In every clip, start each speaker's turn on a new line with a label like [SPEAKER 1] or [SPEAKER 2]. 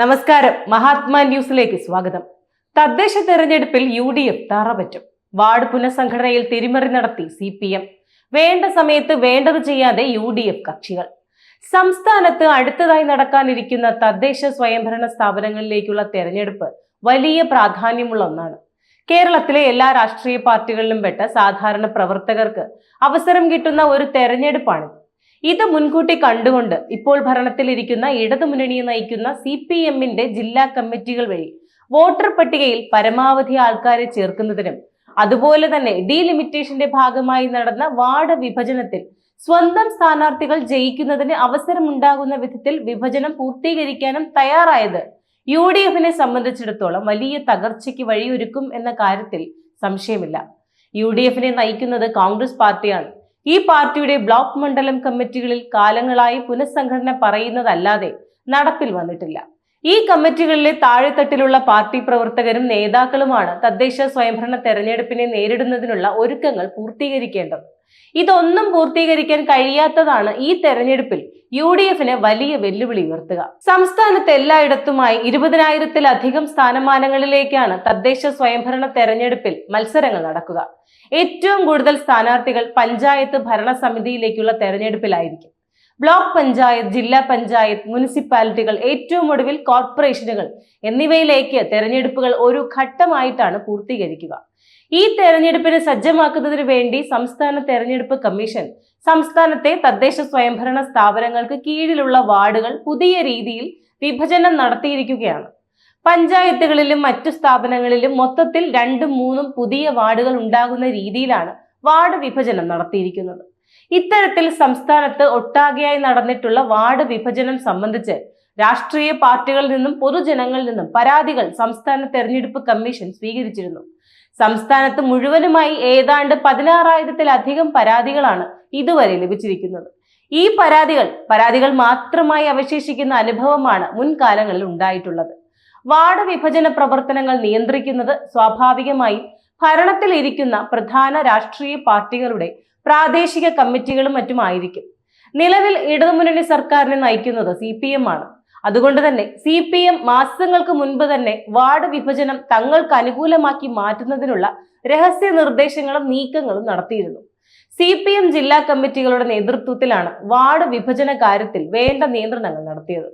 [SPEAKER 1] നമസ്കാരം മഹാത്മാ ന്യൂസിലേക്ക് സ്വാഗതം തദ്ദേശ തെരഞ്ഞെടുപ്പിൽ യു ഡി എഫ് തറപറ്റും വാർഡ് പുനഃസംഘടനയിൽ തിരിമറി നടത്തി സി പി എം വേണ്ട സമയത്ത് വേണ്ടത് ചെയ്യാതെ യു ഡി എഫ് കക്ഷികൾ സംസ്ഥാനത്ത് അടുത്തതായി നടക്കാനിരിക്കുന്ന തദ്ദേശ സ്വയംഭരണ സ്ഥാപനങ്ങളിലേക്കുള്ള തെരഞ്ഞെടുപ്പ് വലിയ പ്രാധാന്യമുള്ള ഒന്നാണ് കേരളത്തിലെ എല്ലാ രാഷ്ട്രീയ പാർട്ടികളിലും പെട്ട സാധാരണ പ്രവർത്തകർക്ക് അവസരം കിട്ടുന്ന ഒരു തെരഞ്ഞെടുപ്പാണിത് ഇത് മുൻകൂട്ടി കണ്ടുകൊണ്ട് ഇപ്പോൾ ഭരണത്തിലിരിക്കുന്ന ഇടതുമുന്നണിയെ നയിക്കുന്ന സി പി എമ്മിന്റെ ജില്ലാ കമ്മിറ്റികൾ വഴി വോട്ടർ പട്ടികയിൽ പരമാവധി ആൾക്കാരെ ചേർക്കുന്നതിനും അതുപോലെ തന്നെ ഡീലിമിറ്റേഷന്റെ ഭാഗമായി നടന്ന വാർഡ് വിഭജനത്തിൽ സ്വന്തം സ്ഥാനാർത്ഥികൾ ജയിക്കുന്നതിന് അവസരമുണ്ടാകുന്ന വിധത്തിൽ വിഭജനം പൂർത്തീകരിക്കാനും തയ്യാറായത് യു ഡി എഫിനെ സംബന്ധിച്ചിടത്തോളം വലിയ തകർച്ചയ്ക്ക് വഴിയൊരുക്കും എന്ന കാര്യത്തിൽ സംശയമില്ല യു ഡി എഫിനെ നയിക്കുന്നത് കോൺഗ്രസ് പാർട്ടിയാണ് ഈ പാർട്ടിയുടെ ബ്ലോക്ക് മണ്ഡലം കമ്മിറ്റികളിൽ കാലങ്ങളായി പുനഃസംഘടന പറയുന്നതല്ലാതെ നടപ്പിൽ വന്നിട്ടില്ല ഈ കമ്മിറ്റികളിലെ താഴെത്തട്ടിലുള്ള പാർട്ടി പ്രവർത്തകരും നേതാക്കളുമാണ് തദ്ദേശ സ്വയംഭരണ തെരഞ്ഞെടുപ്പിനെ നേരിടുന്നതിനുള്ള ഒരുക്കങ്ങൾ പൂർത്തീകരിക്കേണ്ടത് ഇതൊന്നും പൂർത്തീകരിക്കാൻ കഴിയാത്തതാണ് ഈ തെരഞ്ഞെടുപ്പിൽ യു ഡി എഫിന് വലിയ വെല്ലുവിളി ഉയർത്തുക സംസ്ഥാനത്ത് എല്ലായിടത്തുമായി ഇരുപതിനായിരത്തിലധികം സ്ഥാനമാനങ്ങളിലേക്കാണ് തദ്ദേശ സ്വയംഭരണ തെരഞ്ഞെടുപ്പിൽ മത്സരങ്ങൾ നടക്കുക ഏറ്റവും കൂടുതൽ സ്ഥാനാർത്ഥികൾ പഞ്ചായത്ത് ഭരണസമിതിയിലേക്കുള്ള തെരഞ്ഞെടുപ്പിലായിരിക്കും ബ്ലോക്ക് പഞ്ചായത്ത് ജില്ലാ പഞ്ചായത്ത് മുനിസിപ്പാലിറ്റികൾ ഏറ്റവും ഒടുവിൽ കോർപ്പറേഷനുകൾ എന്നിവയിലേക്ക് തെരഞ്ഞെടുപ്പുകൾ ഒരു ഘട്ടമായിട്ടാണ് പൂർത്തീകരിക്കുക ഈ തെരഞ്ഞെടുപ്പിന് സജ്ജമാക്കുന്നതിന് വേണ്ടി സംസ്ഥാന തെരഞ്ഞെടുപ്പ് കമ്മീഷൻ സംസ്ഥാനത്തെ തദ്ദേശ സ്വയംഭരണ സ്ഥാപനങ്ങൾക്ക് കീഴിലുള്ള വാർഡുകൾ പുതിയ രീതിയിൽ വിഭജനം നടത്തിയിരിക്കുകയാണ് പഞ്ചായത്തുകളിലും മറ്റു സ്ഥാപനങ്ങളിലും മൊത്തത്തിൽ രണ്ടും മൂന്നും പുതിയ വാർഡുകൾ ഉണ്ടാകുന്ന രീതിയിലാണ് വാർഡ് വിഭജനം നടത്തിയിരിക്കുന്നത് ഇത്തരത്തിൽ സംസ്ഥാനത്ത് ഒട്ടാകെയായി നടന്നിട്ടുള്ള വാർഡ് വിഭജനം സംബന്ധിച്ച് രാഷ്ട്രീയ പാർട്ടികളിൽ നിന്നും പൊതുജനങ്ങളിൽ നിന്നും പരാതികൾ സംസ്ഥാന തെരഞ്ഞെടുപ്പ് കമ്മീഷൻ സ്വീകരിച്ചിരുന്നു സംസ്ഥാനത്ത് മുഴുവനുമായി ഏതാണ്ട് പതിനാറായിരത്തിലധികം പരാതികളാണ് ഇതുവരെ ലഭിച്ചിരിക്കുന്നത് ഈ പരാതികൾ പരാതികൾ മാത്രമായി അവശേഷിക്കുന്ന അനുഭവമാണ് മുൻകാലങ്ങളിൽ ഉണ്ടായിട്ടുള്ളത് വാർഡ് വിഭജന പ്രവർത്തനങ്ങൾ നിയന്ത്രിക്കുന്നത് സ്വാഭാവികമായും ഭരണത്തിൽ ഇരിക്കുന്ന പ്രധാന രാഷ്ട്രീയ പാർട്ടികളുടെ പ്രാദേശിക കമ്മിറ്റികളും മറ്റുമായിരിക്കും നിലവിൽ ഇടതുമുന്നണി സർക്കാരിനെ നയിക്കുന്നത് സി പി എം ആണ് അതുകൊണ്ട് തന്നെ സി പി എം മാസങ്ങൾക്ക് മുൻപ് തന്നെ വാർഡ് വിഭജനം തങ്ങൾക്ക് അനുകൂലമാക്കി മാറ്റുന്നതിനുള്ള രഹസ്യ നിർദ്ദേശങ്ങളും നീക്കങ്ങളും നടത്തിയിരുന്നു സി പി എം ജില്ലാ കമ്മിറ്റികളുടെ നേതൃത്വത്തിലാണ് വാർഡ് വിഭജന കാര്യത്തിൽ വേണ്ട നിയന്ത്രണങ്ങൾ നടത്തിയത്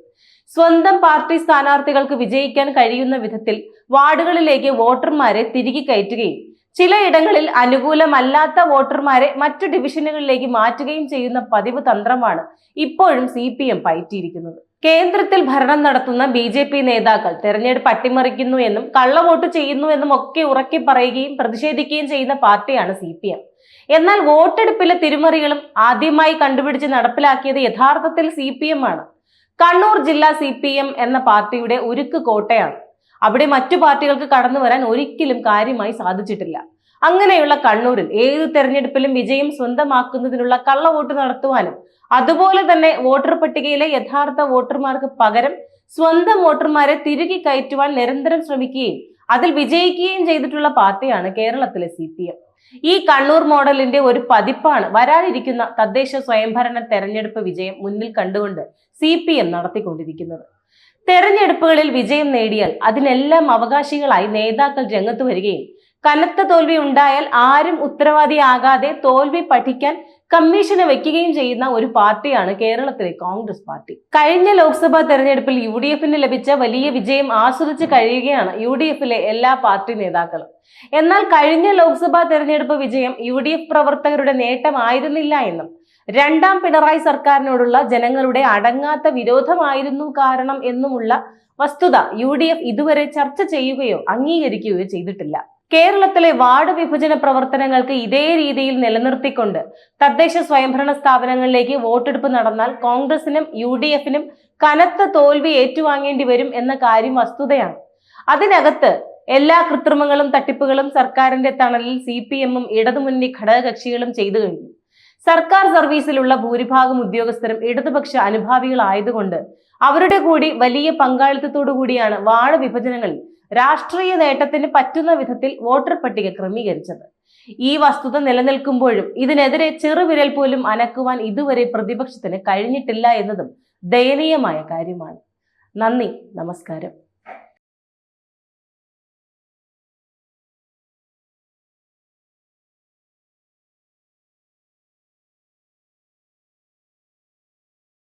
[SPEAKER 1] സ്വന്തം പാർട്ടി സ്ഥാനാർത്ഥികൾക്ക് വിജയിക്കാൻ കഴിയുന്ന വിധത്തിൽ വാർഡുകളിലേക്ക് വോട്ടർമാരെ തിരികെ കയറ്റുകയും ചിലയിടങ്ങളിൽ അനുകൂലമല്ലാത്ത വോട്ടർമാരെ മറ്റു ഡിവിഷനുകളിലേക്ക് മാറ്റുകയും ചെയ്യുന്ന പതിവ് തന്ത്രമാണ് ഇപ്പോഴും സി പി എം പയറ്റിയിരിക്കുന്നത് കേന്ദ്രത്തിൽ ഭരണം നടത്തുന്ന ബി ജെ പി നേതാക്കൾ തെരഞ്ഞെടുപ്പ് അട്ടിമറിക്കുന്നു എന്നും കള്ളവോട്ട് ചെയ്യുന്നു എന്നും ഒക്കെ ഉറക്കി പറയുകയും പ്രതിഷേധിക്കുകയും ചെയ്യുന്ന പാർട്ടിയാണ് സി പി എം എന്നാൽ വോട്ടെടുപ്പിലെ തിരുമറികളും ആദ്യമായി കണ്ടുപിടിച്ച് നടപ്പിലാക്കിയത് യഥാർത്ഥത്തിൽ സി പി എം ആണ് കണ്ണൂർ ജില്ലാ സി പി എം എന്ന പാർട്ടിയുടെ ഉരുക്ക് കോട്ടയാണ് അവിടെ മറ്റു പാർട്ടികൾക്ക് കടന്നു വരാൻ ഒരിക്കലും കാര്യമായി സാധിച്ചിട്ടില്ല അങ്ങനെയുള്ള കണ്ണൂരിൽ ഏത് തെരഞ്ഞെടുപ്പിലും വിജയം സ്വന്തമാക്കുന്നതിനുള്ള കള്ളവോട്ട് നടത്തുവാനും അതുപോലെ തന്നെ വോട്ടർ പട്ടികയിലെ യഥാർത്ഥ വോട്ടർമാർക്ക് പകരം സ്വന്തം വോട്ടർമാരെ തിരികെ കയറ്റുവാൻ നിരന്തരം ശ്രമിക്കുകയും അതിൽ വിജയിക്കുകയും ചെയ്തിട്ടുള്ള പാർട്ടിയാണ് കേരളത്തിലെ സി പി എം ഈ കണ്ണൂർ മോഡലിന്റെ ഒരു പതിപ്പാണ് വരാനിരിക്കുന്ന തദ്ദേശ സ്വയംഭരണ തെരഞ്ഞെടുപ്പ് വിജയം മുന്നിൽ കണ്ടുകൊണ്ട് സി പി എം നടത്തിക്കൊണ്ടിരിക്കുന്നത് തെരഞ്ഞെടുപ്പുകളിൽ വിജയം നേടിയാൽ അതിനെല്ലാം അവകാശികളായി നേതാക്കൾ രംഗത്ത് വരികയും കനത്ത തോൽവി ഉണ്ടായാൽ ആരും ഉത്തരവാദിയാകാതെ തോൽവി പഠിക്കാൻ കമ്മീഷനെ വെക്കുകയും ചെയ്യുന്ന ഒരു പാർട്ടിയാണ് കേരളത്തിലെ കോൺഗ്രസ് പാർട്ടി കഴിഞ്ഞ ലോക്സഭാ തെരഞ്ഞെടുപ്പിൽ യു ഡി എഫിന് ലഭിച്ച വലിയ വിജയം ആസ്വദിച്ച് കഴിയുകയാണ് യു ഡി എഫിലെ എല്ലാ പാർട്ടി നേതാക്കളും എന്നാൽ കഴിഞ്ഞ ലോക്സഭാ തെരഞ്ഞെടുപ്പ് വിജയം യു ഡി എഫ് പ്രവർത്തകരുടെ നേട്ടമായിരുന്നില്ല എന്നും രണ്ടാം പിണറായി സർക്കാരിനോടുള്ള ജനങ്ങളുടെ അടങ്ങാത്ത വിരോധമായിരുന്നു കാരണം എന്നുമുള്ള വസ്തുത യു ഡി എഫ് ഇതുവരെ ചർച്ച ചെയ്യുകയോ അംഗീകരിക്കുകയോ ചെയ്തിട്ടില്ല കേരളത്തിലെ വാർഡ് വിഭജന പ്രവർത്തനങ്ങൾക്ക് ഇതേ രീതിയിൽ നിലനിർത്തിക്കൊണ്ട് തദ്ദേശ സ്വയംഭരണ സ്ഥാപനങ്ങളിലേക്ക് വോട്ടെടുപ്പ് നടന്നാൽ കോൺഗ്രസിനും യു ഡി എഫിനും കനത്ത തോൽവി ഏറ്റുവാങ്ങേണ്ടി വരും എന്ന കാര്യം വസ്തുതയാണ് അതിനകത്ത് എല്ലാ കൃത്രിമങ്ങളും തട്ടിപ്പുകളും സർക്കാരിന്റെ തണലിൽ സി പി എമ്മും ഇടതുമുന്നണി ഘടകകക്ഷികളും ചെയ്തു കഴിഞ്ഞു സർക്കാർ സർവീസിലുള്ള ഭൂരിഭാഗം ഉദ്യോഗസ്ഥരും ഇടതുപക്ഷ അനുഭാവികളായതുകൊണ്ട് അവരുടെ കൂടി വലിയ പങ്കാളിത്തത്തോടു കൂടിയാണ് വാർഡ് വിഭജനങ്ങൾ രാഷ്ട്രീയ നേട്ടത്തിന് പറ്റുന്ന വിധത്തിൽ വോട്ടർ പട്ടിക ക്രമീകരിച്ചത് ഈ വസ്തുത നിലനിൽക്കുമ്പോഴും ഇതിനെതിരെ ചെറുവിരൽ പോലും അനക്കുവാൻ ഇതുവരെ പ്രതിപക്ഷത്തിന് കഴിഞ്ഞിട്ടില്ല എന്നതും ദയനീയമായ കാര്യമാണ് നന്ദി നമസ്കാരം